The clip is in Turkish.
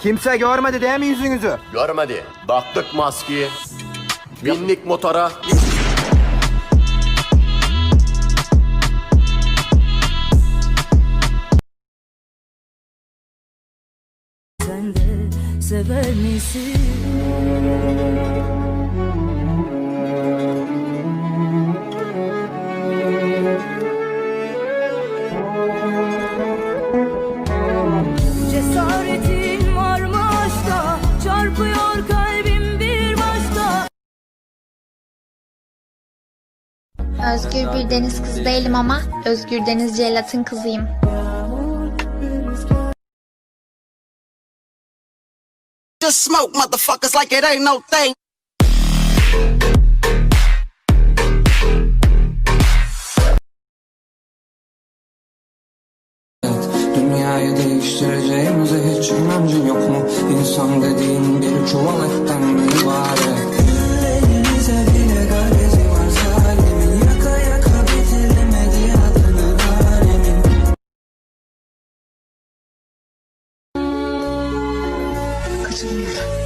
Kimse görmedi değil mi yüzünüzü? Görmedi. Baktık maskeye. Binlik motora. Sen de sever misin? Çarpıyor kalbim bir başka. Özgür bir deniz kızı değilim ama Özgür Deniz Celat'ın kızıyım. Just smoke motherfuckers like it ain't no thing. Dünyayı değiştireceğimize hiç inancın yok mu? İnsan dediğin bir çuval etten mi ibaret? Ellerimize bile garezi var zalimin Yaka yaka bitirimedi adını alemin Kaçırılmadı.